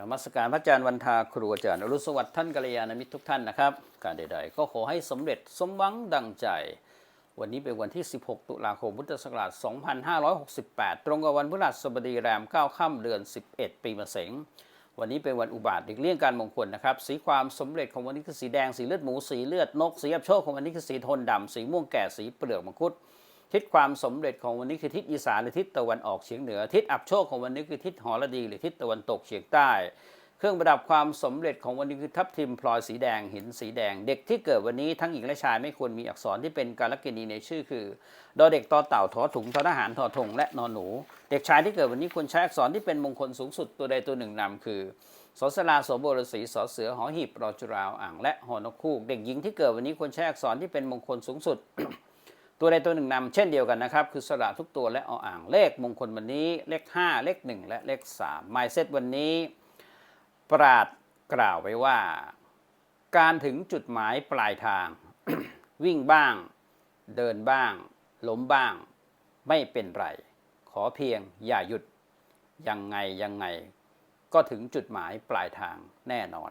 นมัสการพระอาจารย์วันทาครูอาจารย์อรุณสวัสดิ์ท่านกัลยาณมิตรทุกท่านนะครับ การใดๆ ก็ขอให้สำเร็จสมหวังดังใจ วันนี้เป็นวันที่ 16 ตุลาคมพุทธศักราช 2568 ตรงกับวันพฤหัสบดีแรม 9 ค่ำเดือน 11 ปีมะเสงวันนี้เป็นวันอุบาทหลีกเลี่ยงการมงคลนะครับ สีความสำเร็จของวันนี้คือสีแดง สีเลือดหมู สีเลือดนก สีอับโชคของวันนี้คือสีทนดำสีม่วงแก่ สีเปลือกมังคุด ทิศความสำเร็จของวันนี้คือทิศอีสานหรือทิศตะวันออกเฉียงเหนือ ทิศอับโชคของวันนี้คือทิศหอระดีหรือทิศตะวันตกเฉียงใต้ เครื่องประดับความสำเร็จของวันนี้คือทับทิมพลอยสีแดงหินสีแดง เด็กที่เกิดวันนี้ทั้งหญิงและชายไม่ควรมีอักษรที่เป็นการกินีในชื่อคือดอเด็กตอเต่าทอถุงทอทหารทอทงและนอนหนู เด็กชายที่เกิดวันนี้ควรใช้อักษรที่เป็นมงคลสูงสุดตัวใดตัวหนึ่งนำคือสอสลาโสโบรสีสอเสือหอหีบรอจุราวอ่างและหอนกคูก เด็กหญิงที่เกิดวันนี้ควรใช้อักษรที่เป็นมงคลสูงสุด ตัวใดตัวหนึ่งนำเช่นเดียวกันนะครับ คือสระทุกตัวและออ่างเลขมงคลวันนี้เลข 5 เลข 1 และเลข3หมายเซตวันนี้ ปราดกล่าวไว้ว่า การถึงจุดหมายปลายทาง วิ่งบ้าง เดินบ้างล้มบ้าง ไม่เป็นไร ขอเพียงอย่าหยุด ยังไงยังไง ก็ถึงจุดหมายปลายทางแน่นอน